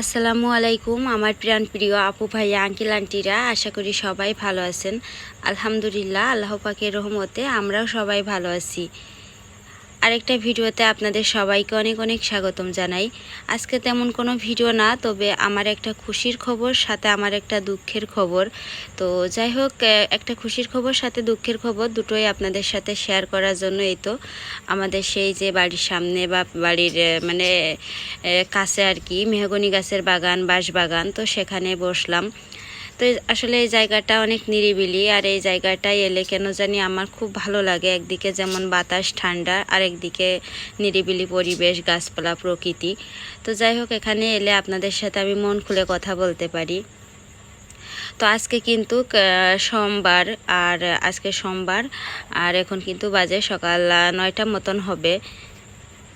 আসসালামু আলাইকুম, আমার প্রাণ প্রিয় আপু ভাইয়া, আঙ্কিল, আন্টিরা, আশা করি সবাই ভালো আছেন। আলহামদুলিল্লাহ, আল্লাহ পাকের রহমতে আমরাও সবাই ভালো আছি। আরেকটা ভিডিওতে আপনাদের সবাইকে অনেক অনেক স্বাগতম জানাই। আজকে তেমন কোনো ভিডিও না, তবে আমার একটা খুশির খবর, সাথে আমার একটা দুঃখের খবর। তো যাই হোক একটা খুশির খবর, সাথে দুঃখের খবর দুটোই আপনাদের সাথে শেয়ার করার জন্য এই তো। আমাদের সেই যে বাড়ির সামনে বা বাড়ির মানে কাছে আর কি, মেহগনি গাছের বাগান বাঁশ বাগান তো সেখানে বসলাম। তো আসলে এই জায়গাটা অনেক নিরিবিলি আর এই জায়গাটায় এলে কেন জানি আমার খুব ভালো লাগে। একদিকে যেমন বাতাস ঠান্ডা আর একদিকে নিরিবিলি পরিবেশ, গাছপালা, প্রকৃতি। তো যাই হোক, এখানে এলে আপনাদের সাথে আমি মন খুলে কথা বলতে পারি। তো আজকে কিন্তু সোমবার, আর আজকে সোমবার, আর এখন কিন্তু বাজে সকাল নয়টা মতন হবে।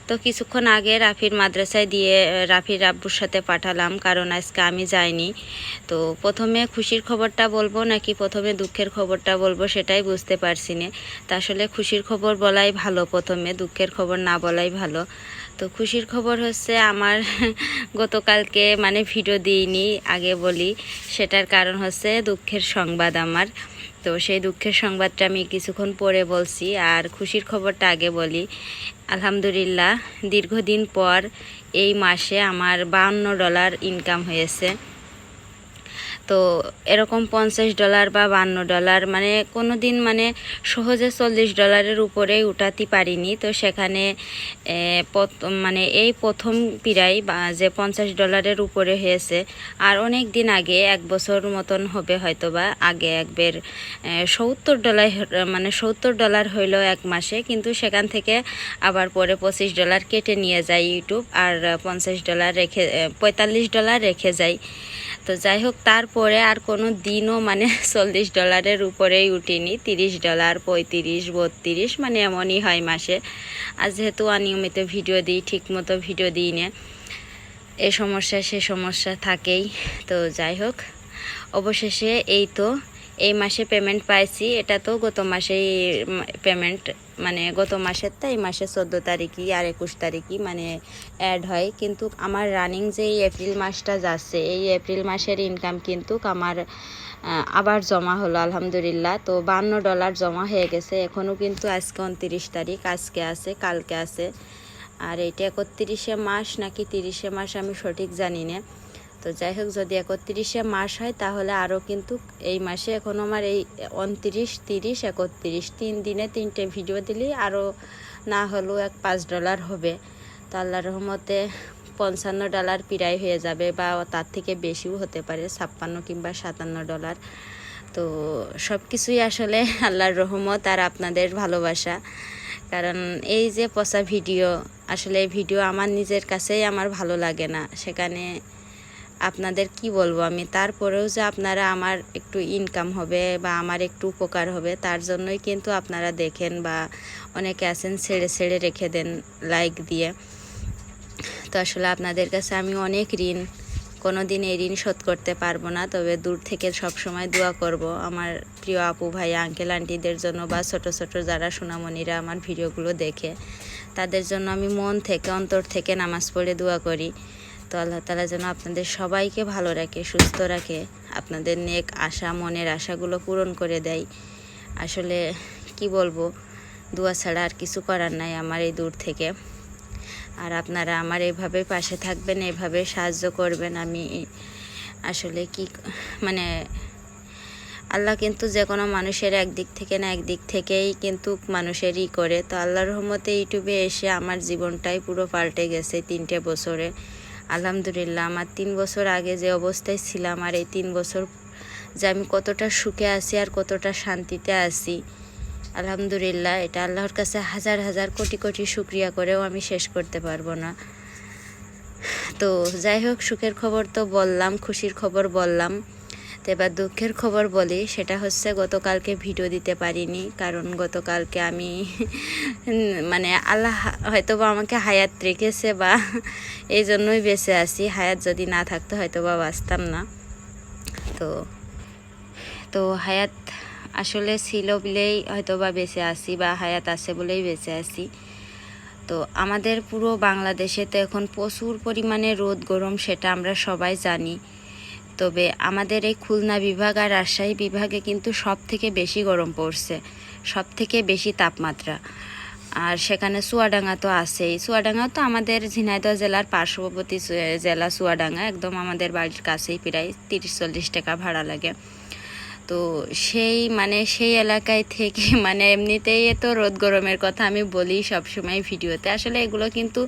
তো কিছুক্ষণ আগে রাফির মাদ্রাসায় দিয়ে রাফির আব্বুর সাথে পাঠালাম, কারণ আজকে আমি যাইনি। তো প্রথমে খুশির খবরটা বলব নাকি প্রথমে দুঃখের খবরটা বলব সেটাই বুঝতে পারছি না। তা আসলে খুশির খবর বলাই ভালো প্রথমে, দুঃখের খবর না বলাই ভালো। তো খুশির খবর হচ্ছে আমার গতকালকে মানে ভিডিও দিইনি, আগে বলি। সেটার কারণ হচ্ছে দুঃখের সংবাদ আমার। তো সেই দুঃখের সংবাদটা আমি কিছুক্ষণ পরে বলছি আর খুশির খবরটা আগে বলি। আলহামদুলিল্লাহ, দীর্ঘদিন পর এই মাসে আমার বাহান্ন ডলার ইনকাম হয়েছে। তো এরকম পঞ্চাশ ডলার বা বান্ন ডলার মানে কোনো দিন মানে সহজে চল্লিশ ডলারের উপরেই উঠাতে পারিনি। তো সেখানে মানে এই প্রথম পিরাই যে পঞ্চাশ ডলারের উপরে হয়েছে, আর অনেক দিন আগে, এক বছর মতন হবে হয়তো বা আগে একবার সত্তর ডলার মানে সত্তর ডলার হইল এক মাসে, কিন্তু সেখান থেকে আবার পরে পঁচিশ ডলার কেটে নিয়ে যায় ইউটিউব আর পঞ্চাশ ডলার রেখে পঁয়তাল্লিশ ডলার রেখে যায়। তো যাই হোক, তারপরে আর কোনো দিনও মানে চল্লিশ ডলারের উপরেই উঠিনি। তিরিশ ডলার, পঁয়ত্রিশ, বত্রিশ মানে এমনই হয় মাসে। আর যেহেতু অনিয়মিত ভিডিও দিই, ঠিকমতো ভিডিও দিই না। এ সমস্যা, সে সমস্যা থাকেই। তো যাই হোক, অবশেষে এই তো এই মাসে পেমেন্ট পাইছি। এটা তো গত মাসেই পেমেন্ট মানে গত মাসের তো এই মাসে চোদ্দ তারিখই আর একুশ তারিখই মানে অ্যাড হয়। কিন্তু আমার রানিং যে এই এপ্রিল মাসটা যাচ্ছে, এই এপ্রিল মাসের ইনকাম কিন্তু আমার আবার জমা হলো, আলহামদুলিল্লাহ। তো বান্ন ডলার জমা হয়ে গেছে। এখনও কিন্তু আজকে উনত্রিশ তারিখ, আজকে আছে, কালকে আছে। আর এটা একত্রিশে মাস নাকি তিরিশে মাস আমি সঠিক জানি না। তো যাই হোক, যদি একত্রিশে মাস হয়, তাহলে আরও কিন্তু এই মাসে এখন আমার এই উনত্রিশ, তিরিশ, একত্রিশ, তিন দিনে তিনটে ভিডিও দিলেই আরও না হলেও এক পাঁচ ডলার হবে। তো আল্লাহ রহমতে পঞ্চান্ন ডলার প্রায় হয়ে যাবে বা তার থেকে বেশিও হতে পারে, ছাপ্পান্ন কিংবা সাতান্ন ডলার তো সব কিছুই আসলে আল্লাহর রহমত আর আপনাদের ভালোবাসা। কারণ এই যে পচা ভিডিও আসলে ভিডিও আমার নিজের কাছেই আমার ভালো লাগে না। সেখানে আপনাদের কি বলব? আমি তারপরেও যে আপনারা আমার একটু ইনকাম হবে বা আমার একটু উপকার হবে, তার জন্যই কিন্তু আপনারা দেখেন বা অনেকে আছেন ছেড়ে ছেড়ে রেখে দেন লাইক দিয়ে। তো আসলে আপনাদের কাছে আমি অনেক ঋণ কোনো দিন এই ঋণ শোধ করতে পারব না, তবে দূর থেকে সব সময় দোয়া করব আমার প্রিয় আপু ভাই আঙ্কেল আন্টিদের জন্য বা ছোট ছোট যারা সোনামণিরা আমার ভিডিওগুলো দেখে। তাদের জন্য আমি মন থেকে, অন্তর থেকে নামাজ পড়ে দোয়া করি। তো আল্লাহ তালা যেন আপনাদের সবাইকে ভালো রাখে, সুস্থ রাখে, আপনাদের নেক আশা, মনের আশাগুলো পূরণ করে দেয়। আসলে কি বলব, দোয়া ছাড়া আর কিছু করার নাই আমার এই দূর থেকে। আর আপনারা আমার এইভাবে পাশে থাকবেন, এভাবে সাহায্য করবেন, আমি আসলে কি মানে আল্লাহ কিন্তু যে কোনো মানুষের একদিক থেকে না একদিক থেকেই কিন্তু মানুষেরই করে। তো আল্লাহর রহমতে ইউটিউবে এসে আমার জীবনটাই পুরো পাল্টে গেছে তিনটে বছরে। আলহামদুলিল্লাহ, আমার তিন বছর আগে যে অবস্থায় ছিলাম আর এই তিন বছর যে আমি কতটা সুখে আছি আর কতটা শান্তিতে আছি, আলহামদুলিল্লাহ, এটা আল্লাহর কাছে হাজার হাজার কোটি কোটি শুক্রিয়া করেও আমি শেষ করতে পারব না। তো যাই হোক, সুখের খবর তো বললাম, খুশির খবর বললাম। তো এবার দুঃখের খবর বলি, সেটা হচ্ছে গতকালকে ভিডিও দিতে পারিনি, কারণ গতকালকে আমি মানে আল্লাহ হয়তো বা আমাকে হায়াত রেখেছে বা এই জন্যই বেঁচে আছি, হায়াত যদি না থাকতো হয়তো বা বাঁচতাম না। তো তো হায়াত আসলে ছিল বলেই হয়তো বা বেঁচে আছি বা হায়াত আছে বলেই বেঁচে আছি। তো আমাদের পুরো বাংলাদেশে তো এখন প্রচুর পরিমাণে রোদ গরম, সেটা আমরা সবাই জানি। তবে আমাদের এই খুলনা বিভাগ আর রাজশাহী বিভাগে কিন্তু সব থেকে বেশি গরম পড়ছে সব থেকে বেশি তাপমাত্রা। আর সেখানে চুয়াডাঙ্গা তো আছেই। চুয়াডাঙ্গা তো আমাদের ঝিনাইদহ জেলার পার্শ্ববর্তী জেলা চুয়াডাঙ্গা। একদম আমাদের বাড়ির কাছেই প্রায় তিরিশ চল্লিশ টাকা ভাড়া লাগে। তো সেই মানে সেই এলাকায় থেকে মানে এমনিতেই তো রোদ গরমের কথা আমি বলি সব সময় ভিডিওতে। আসলে এগুলো কিন্তু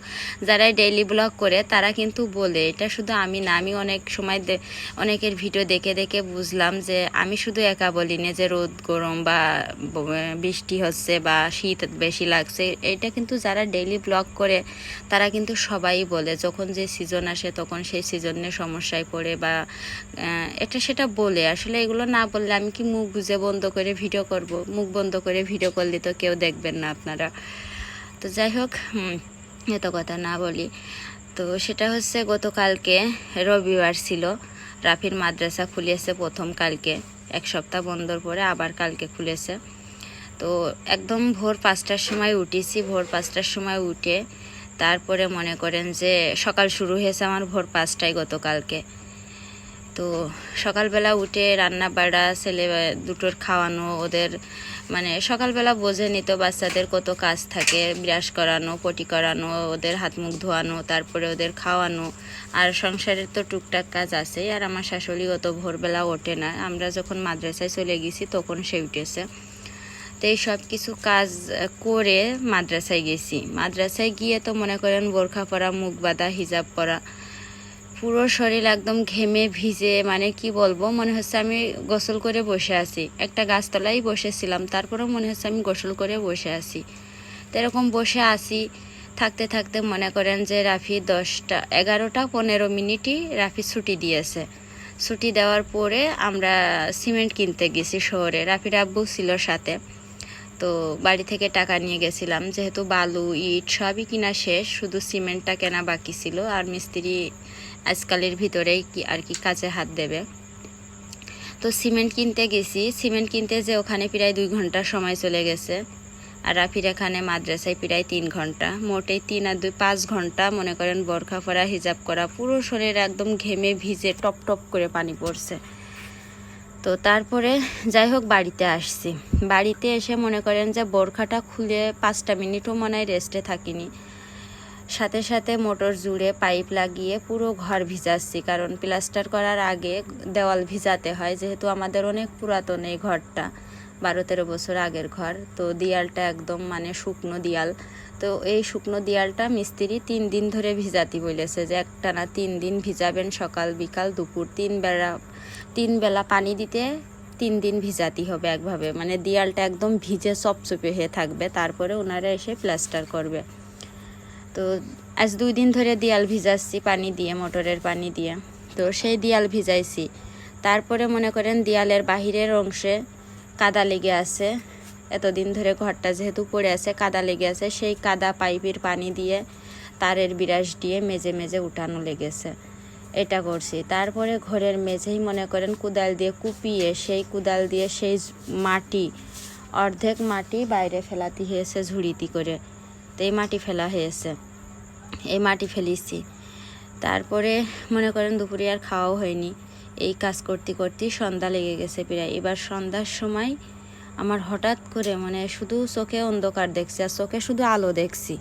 যারা ডেইলি ব্লগ করে তারা কিন্তু বলে। এটা শুধু আমি না, আমি অনেক সময় অনেকের ভিডিও দেখে দেখে বুঝলাম যে আমি শুধু একা বলি না যে রোদ গরম বা বৃষ্টি হচ্ছে বা শীত বেশি লাগছে। এটা কিন্তু যারা ডেইলি ব্লগ করে তারা কিন্তু সবাই বলে। যখন যে সিজন আসে তখন সেই সিজনে সমস্যায় পড়ে বা এটা সেটা বলে। আসলে এগুলো না বললে আমি কি, মুখ বুঝে বন্ধ করে ভিডিও করব। মুখ বন্ধ করে ভিডিও করলে তো কেউ দেখবেন না আপনারা। তো যাই হোক এত কথা না বলি। তো সেটা হচ্ছে গতকালকে রবিবার ছিল। রাফির মাদ্রাসা খুলেছে প্রথম কালকে। এক সপ্তাহ বন্ধর পরে আবার কালকে খুলেছে। তো একদম ভোর পাঁচটার সময় উঠেছি। ভোর পাঁচটার সময় উঠে তারপরে মনে করেন যে সকাল শুরু হয়েছে আমার ভোর পাঁচটায় গতকালকে। তো সকালবেলা উঠে রান্না বাড়া, ছেলে দুটোর খাওয়ানো, ওদের মানে সকালবেলা বোঝে নিত বাচ্চাদের কত কাজ থাকে, ব্রাশ করানো, পটি করানো, ওদের হাত মুখ ধোয়ানো, তারপরে ওদের খাওয়ানো। আর সংসারের তো টুকটাক কাজ আছে, আর আমার শাশুড়ি অত ভোরবেলা ওঠে না। আমরা যখন মাদ্রাসায় চলে গেছি, তখন সে উঠেছে। তো এই সব কিছু কাজ করে মাদ্রাসায় গেছি। মাদ্রাসায় গিয়ে তো মনে করেন বোরখা পরা, মুখ বাঁধা, হিজাব পরা পুরো শরীর একদম ঘেমে ভিজে মানে কি বলব, মনে হচ্ছে আমি গোসল করে বসে আছি। একটা গাছতলায় বসেছিলাম, তারপরেও মনে হচ্ছে আমি গোসল করে বসে আছি। তো এরকম বসে আছি, থাকতে থাকতে মনে করেন যে রাফি দশটা, এগারোটা পনেরো মিনিটই রাফি ছুটি দিয়েছে। ছুটি দেওয়ার পরে আমরা সিমেন্ট কিনতে গেছি শহরে, রাফির আব্বু ছিল সাথে। তো বাড়ি থেকে টাকা নিয়ে গেছিলাম, যেহেতু বালু, ইট সবই কিনা শেষ, শুধু সিমেন্টটা কেনা বাকি ছিল, আর মিস্ত্রি আজকালের ভিতরেই কি আর কি কাজে হাত দেবে। তো সিমেন্ট কিনতে গেছি। সিমেন্ট কিনতে যে ওখানে প্রায় দুই ঘণ্টা সময় চলে গেছে। আর রাফির এখানে মাদ্রাসায় প্রায় তিন ঘণ্টা। মোটেই তিন আর দুই, পাঁচ ঘণ্টা মনে করেন বরখা পরা হিজাব করা। পুরো শরীর একদম ঘেমে ভিজে টপ টপ করে পানি পড়ছে। তো তারপরে যাই হোক, বাড়িতে আসছি। বাড়িতে এসে মনে করেন যে বোরখাটা খুলে পাঁচটা মিনিটও মনে হয় রেস্টে থাকিনি। সাথে সাথে মোটর জুড়ে পাইপ লাগিয়ে পুরো ঘর ভিজাচ্ছি, কারণ প্লাস্টার করার আগে দেওয়াল ভিজাতে হয়, যেহেতু আমাদের অনেক পুরাতন এই ঘরটা, বারো তেরো বছর আগের ঘর। তো দিয়ালটা একদম মানে শুকনো দিয়াল। তো এই শুকনো দিয়ালটা মিস্ত্রি তিন দিন ধরে ভিজাতি বলেছে যে একটানা তিন দিন ভিজাবেন সকাল, বিকাল, দুপুর, তিন বেলা তিন বেলা পানি দিতে তিন দিন ভিজাতি হবে একভাবে। মানে দিয়ালটা একদম ভিজে চপচপে হয়ে থাকবে, তারপরে ওনারা এসে প্লাস্টার করবে। তো আজ দুই দিন ধরে দিয়াল ভিজাচ্ছি, পানি দিয়ে, মোটরের পানি দিয়ে। তো সেই দিয়াল ভিজাইছি। তারপরে মনে করেন দিয়ালের বাহিরের অংশে কাদা লেগে আছে। এতদিন ধরে ঘরটা যেহেতু পড়ে আছে, কাদা লেগে আছে, সেই কাদা পাইপের পানি দিয়ে তারের বিরাস দিয়ে মেজে মেজে উঠানো লেগেছে। এটা করছি। তারপরে ঘরের মেঝেই মনে করেন কুদাল দিয়ে কুপিয়ে, সেই কুদাল দিয়ে সেই মাটি, অর্ধেক মাটি বাইরে ফেলাতে হয়েছে ঝুড়িতি করে। তো এই মাটি ফেলা হয়েছে। এই মাটি ফেলিছি। তারপরে মনে করেন দুপুরে আর খাওয়াও হয়নি। এই কাজ করতে করতে সন্ধ্যা লেগে গেছে প্রায়। এবার সন্ধ্যার সময় আমার হঠাৎ করে মানে শুধু চোখে অন্ধকার দেখছি আর চোখে শুধু আলো দেখছি।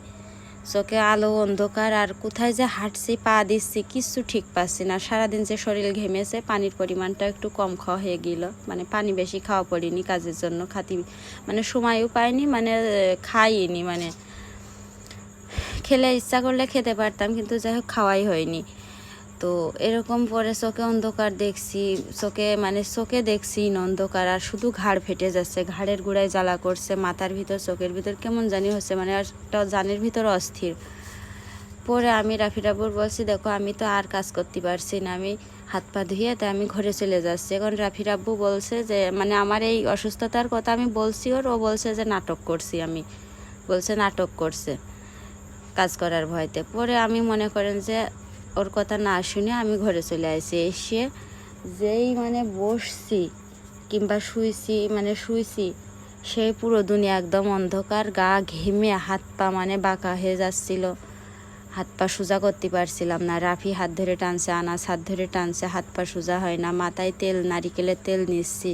চোখে আলো, অন্ধকার আর কোথায় যে হাঁটছি, পা দিচ্ছি, কিচ্ছু ঠিক পাচ্ছি না। সারাদিন যে শরীর ঘেমেছে, পানির পরিমাণটা একটু কম খাওয়া হয়ে গেল। মানে পানি বেশি খাওয়া পড়িনি কাজের জন্য, খাতি মানে সময়ও পাইনি মানে খাইনি মানে খেলে ইচ্ছা করলে খেতে পারতাম, কিন্তু যাই হোক খাওয়াই হয়নি। তো এরকম পরে চোখে অন্ধকার দেখছি, চোখে মানে চোখে দেখছি অন্ধকার, আর শুধু ঘাড় ফেটে যাচ্ছে, ঘাড়ের গোড়ায় জ্বালা করছে, মাথার ভিতর, চোখের ভিতর, কেমন জানি হচ্ছে মানে একটা জানের ভিতর অস্থির। পরে আমি রাফি রাবুর বলছি, দেখো, আমি তো আর কাজ করতে পারছি না, আমি হাত পা ধুয়ে তাই আমি ঘরে চলে যাচ্ছি। এখন রাফি রাব্বু বলছে যে মানে আমার এই অসুস্থতার কথা আমি বলছি ওর ও বলছে যে, নাটক করছি আমি। বলছে, নাটক করছে। কাজ করার ভয়তে। পরে আমি মনে করেন যে ওর কথা না শুনে আমি ঘরে চলে আসি। এসে যেই মানে বসছি কিংবা শুইছি মানে শুইছি সেই পুরো দুনিয়া একদম অন্ধকার, গা ঘেমে হাত পা মানে বাঁকা হয়ে যাচ্ছিল। হাত পা সোজা করতে পারছিলাম না। রাফি হাত ধরে টানছে, আনাস হাত ধরে টানছে, হাত পা সোজা হয় না। মাথায় তেল, নারিকেলের তেল নিচ্ছি।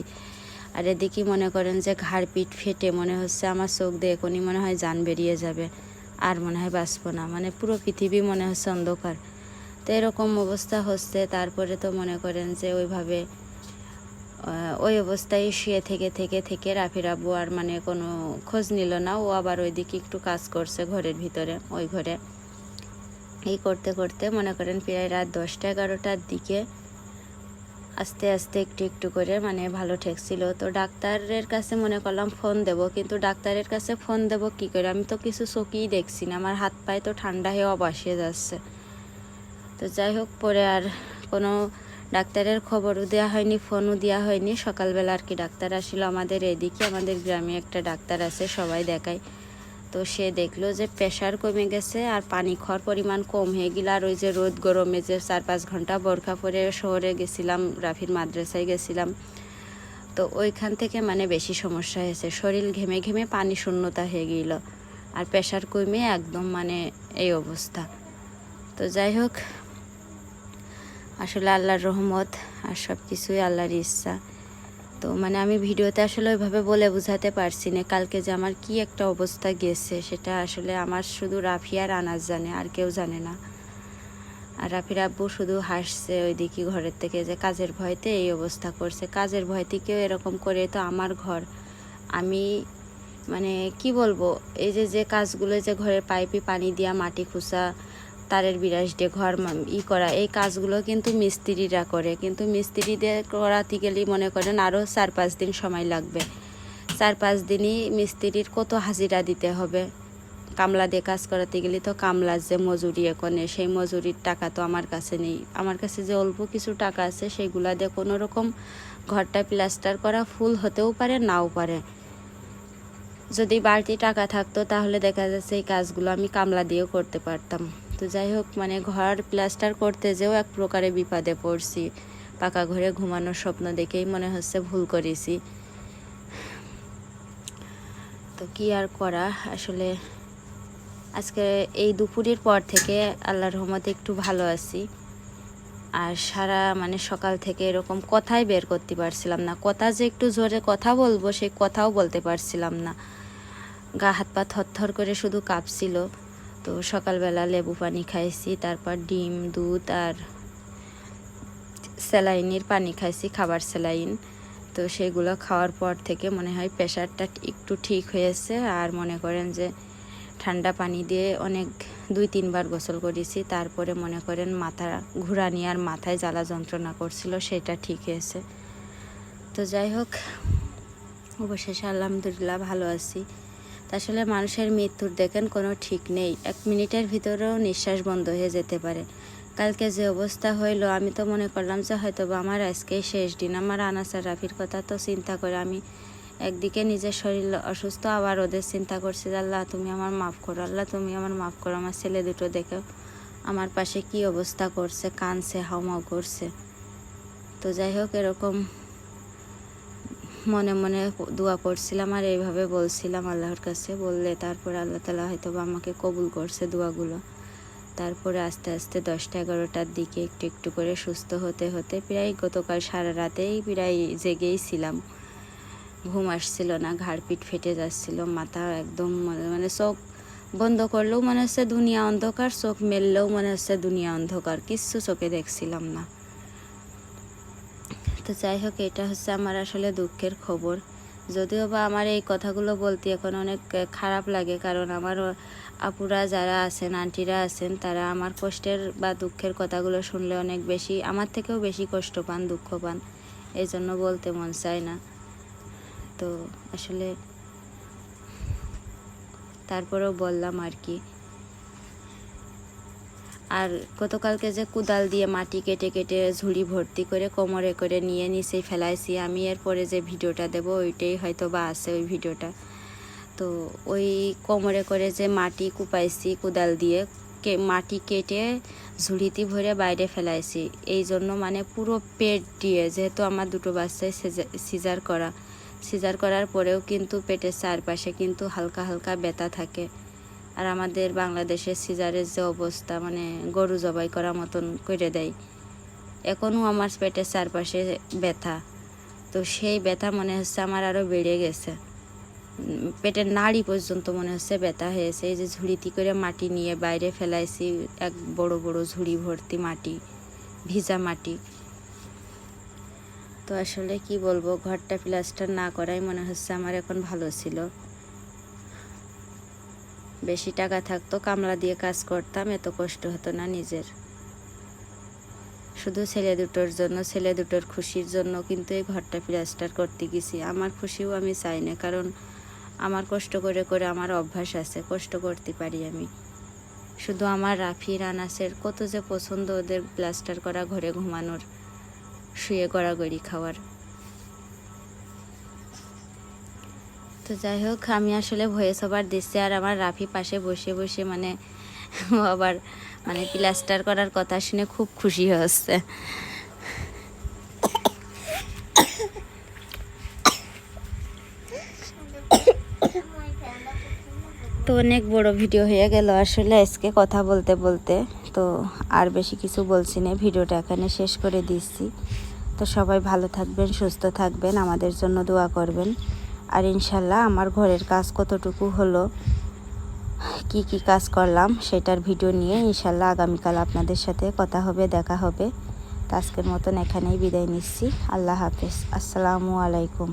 আর এদিকে মনে করেন যে ঘাড় পিঠ ফেটে মনে হচ্ছে আমার চোখ দিয়ে এখনই মনে হয় যান বেরিয়ে যাবে। আর মনে হয় বাঁচবো না। মানে পুরো পৃথিবী মনে হচ্ছে অন্ধকার। তো এরকম অবস্থা হচ্ছে, তারপরে তো মনে করেন যে ওইভাবে ওই অবস্থায় শুয়ে থেকে থেকে থেকে রাফির আব্বু আর মানে কোনো খোঁজ নিল না। ও আবার ওইদিকে একটু কাজ করছে ঘরের ভিতরে, ওই ঘরে। এই করতে করতে মনে করেন প্রায় রাত দশটা এগারোটার দিকে আস্তে আস্তে একটু একটু করে মানে ভালো ঠেকছিল। তো ডাক্তারের কাছে মনে করলাম ফোন দেব, কিন্তু ডাক্তারের কাছে ফোন দেব কি করে? আমি তো কিছু চোখেই দেখছি না, আমার হাত পায়ে তো ঠান্ডা হয়ে অবাসিয়ে যাচ্ছে। তো যাই হোক, পরে আর কোনো ডাক্তারের খবরও দেওয়া হয়নি ফোনও দেওয়া হয়নি। সকালবেলা আর কি ডাক্তার আসছিল আমাদের এদিকে, আমাদের গ্রামে একটা ডাক্তার আছে, সবাই দেখায়। তো সে দেখল যে প্রেশার কমে গেছে আর পানি খাওয়ার পরিমাণ কম হয়ে গেল। আর ওই যে রোদ গরমে যে চার পাঁচ ঘণ্টা বরখা পরে শহরে গেছিলাম, রাফির মাদ্রাসায় গেছিলাম। তো ওইখান থেকে মানে বেশি সমস্যা হয়েছে। শরীর ঘেমে ঘেমে পানি শূন্যতা হয়ে গেল আর প্রেশার কমে একদম মানে এই অবস্থা। তো যাই হোক, আসলে আল্লাহর রহমত আর সব কিছুই আল্লাহর ইচ্ছা। তো মানে আমি ভিডিওতে আসলে ওইভাবে বলে বোঝাতে পারছি না, কালকে যে আমার কি একটা অবস্থা গেছে সেটা আসলে আমার শুধু রাফি আর আনাজ জানে, আর কেউ জানে না। আর রাফির আব্বু শুধু হাসছে ওইদিকে ঘরের থেকে যে কাজের ভয়তে এই অবস্থা করছে। কাজের ভয় থেকেও এরকম করে তো আমার ঘর। আমি মানে কি বলব, এই যে যে কাজগুলো যে ঘরের পাইপে পানি দিয়া মাটি খুসা তারের বিরাস দিয়ে ঘর ই করা। এই কাজগুলো কিন্তু মিস্ত্রিরা করে। কিন্তু মিস্ত্রিদের করাতে গেলেই মনে করেন আরও চার পাঁচ দিন সময় লাগবে। চার পাঁচ দিনই মিস্ত্রির কত হাজিরা দিতে হবে? কামলা দিয়ে কাজ করাতে গেলে তো কামলার যে মজুরি এখানে, সেই মজুরির টাকা তো আমার কাছে নেই। আমার কাছে যে অল্প কিছু টাকা আছে সেইগুলা দিয়ে কোনো রকম ঘরটা প্লাস্টার করা ফুল হতেও পারে, নাও পারে। যদি বাড়তি টাকা থাকতো, তাহলে দেখা যাচ্ছে এই কাজগুলো আমি কামলা দিয়েও করতে পারতাম। তো যাই হোক মানে ঘর প্লাস্টার করতে যেও এক প্রকারে বিপদে পড়ছি। পাকা ঘরে ঘুমানোর স্বপ্ন দেখেই মনে হচ্ছে ভুল করেছি। তো কি আর করা? আসলে আজকে এই দুপুরের পর থেকে আল্লাহর রহমতে একটু ভালো আছি। আর সারা মানে সকাল থেকে এরকম কথাই বের করতে পারছিলাম না। কথা যে একটু জোরে কথা বলব সেই কথাও বলতে পারছিলাম না। গা হাত পা থরথর করে শুধু কাঁপছিল। তো সকালবেলা লেবু পানি খাইছি, তারপর ডিম, দুধ আর স্যালাইনের পানি খাইছি, খাবার স্যালাইন। তো সেগুলো খাওয়ার পর থেকে মনে হয় প্রেশারটা একটু ঠিক হয়েছে আর মনে করেন যে ঠান্ডা পানি দিয়ে অনেক দুই তিনবার গোসল করেছি, তারপরে মনে করেন মাথা ঘুরানি আর মাথায় জ্বালা যন্ত্রণা করছিল, সেটা ঠিক হয়েছে। তো যাই হোক, অবশেষে আলহামদুলিল্লাহ ভালো আছি। আসলে মানুষের মৃত্যুর দেখেন কোনো ঠিক নেই। এক মিনিটের ভিতরেও নিঃশ্বাস বন্ধ হয়ে যেতে পারে। কালকে যে অবস্থা হইল, আমি তো মনে করলাম যে হয়তো বা আমার আজকেই শেষ দিন। আমার আনাসার রাফির কথা তো চিন্তা করে আমি একদিকে নিজের শরীর অসুস্থ, আবার ওদের চিন্তা করছি আল্লাহ, তুমি আমার মাফ করো, আল্লাহ, তুমি আমার মাফ করো, আমার ছেলে দুটো দেখো আমার পাশে কি অবস্থা করছে কানছে হাউমাউ করছে। তো যাই হোক, এরকম মনে মনে দোয়া করছিলাম আর এইভাবে বলছিলাম আল্লাহর কাছে। বললে তারপরে আল্লাহ তালা হয়তো বা আমাকে কবুল করছে দোয়াগুলো। তারপরে আস্তে আস্তে দশটা এগারোটার দিকে একটু একটু করে সুস্থ হতে হতে প্রায় গতকাল সারা রাতেই প্রায় জেগেই ছিলাম। ঘুম আসছিল না, ঘাড় পিঠ ফেটে যাচ্ছিল, মাথা একদম মানে- মানে চোখ বন্ধ করলেও মনে হচ্ছে দুনিয়া অন্ধকার, চোখ মেললেও মনে হচ্ছে দুনিয়া অন্ধকার, কিচ্ছু চোখে দেখছিলাম না। তো যাই হোক, এটা হচ্ছে আমার আসলে দুঃখের খবর। যদিও বা আমার এই কথাগুলো বলতে এখন অনেক খারাপ লাগে, কারণ আমার আপুরা যারা আছেন, আন্টিরা আছেন, তারা আমার কষ্টের বা দুঃখের কথাগুলো শুনলে অনেক বেশি, আমার থেকেও বেশি কষ্ট পান, দুঃখ পান। এই জন্য বলতে মন চায় না। তো আসলে তারপরেও বললাম আর কি। আর গতকালকে যে কুদাল দিয়ে মাটি কেটে কেটে ঝুড়ি ভর্তি করে কোমরে করে নিয়ে নিচেই ফেলাইছি, আমি এরপরে যে ভিডিওটা দেবো ওইটাই হয়তো বা আছে ওই ভিডিওটা। তো ওই কোমরে করে যে মাটি কুপাইছি কুদাল দিয়ে, কে মাটি কেটে ঝুড়িতে ভরে বাইরে ফেলাইছি। এই জন্য মানে পুরো পেট দিয়ে, যেহেতু আমার দুটো বাচ্চাই সিজার করা। সিজার করার পরেও কিন্তু পেটের চারপাশে কিন্তু হালকা হালকা ব্যথা থাকে। আর আমাদের বাংলাদেশের সিজারের যে অবস্থা মানে গরু জবাই করার মতন করে দেয়। এখনও আমার পেটের চারপাশে ব্যথা। তো সেই ব্যথা মনে হচ্ছে আমার আরও বেড়ে গেছে। পেটের নাড়ি পর্যন্ত মনে হচ্ছে ব্যথা হয়েছে। এই যে ঝুড়িতে করে মাটি নিয়ে বাইরে ফেলাইছি, এক বড় বড় ঝুড়ি ভর্তি মাটি, ভিজা মাটি। তো আসলে কি বলব, ঘরটা প্লাস্টার না করাই মনে হচ্ছে আমার এখন ভালো ছিল। বেশি টাকা থাকতো, কামলা দিয়ে কাজ করতাম, এত কষ্ট হতো না নিজের। শুধু ছেলে দুটোর জন্য, ছেলে দুটোর খুশির জন্য কিন্তু এই ঘরটা প্লাস্টার করতে গেছি। আমার খুশিও আমি চাই না, কারণ আমার কষ্ট করে করে আমার অভ্যাস আছে, কষ্ট করতে পারি আমি। শুধু আমার রাফি, রানাসের কত যে পছন্দ ওদের প্লাস্টার করা, ঘরে ঘুমানোর, শুয়ে গড়াগড়ি খাওয়ার। তো যাই হোক, আমি আসলে ভয়েস ওভার দিচ্ছি আর আমার রাফি পাশে বসে বসে মানে আবার মানে প্লাস্টার করার কথা শুনে খুব খুশি হচ্ছে। তো অনেক বড় ভিডিও হয়ে গেল আসলে, আজকে কথা বলতে বলতে। তো আর বেশি কিছু বলছি না ভিডিওটা এখানে শেষ করে দিচ্ছি। তো সবাই ভালো থাকবেন, সুস্থ থাকবেন, আমাদের জন্য দোয়া করবেন। আর ইনশাল্লাহ আমার ঘরের কাজ কতটুকু হলো, কি কি কাজ করলাম সেটার ভিডিও নিয়ে ইনশাল্লাহ আগামীকাল আপনাদের সাথে কথা হবে, দেখা হবে। তো আজকের মতন এখানেই বিদায় নিচ্ছি। আল্লাহ হাফেজ। আসসালামু আলাইকুম।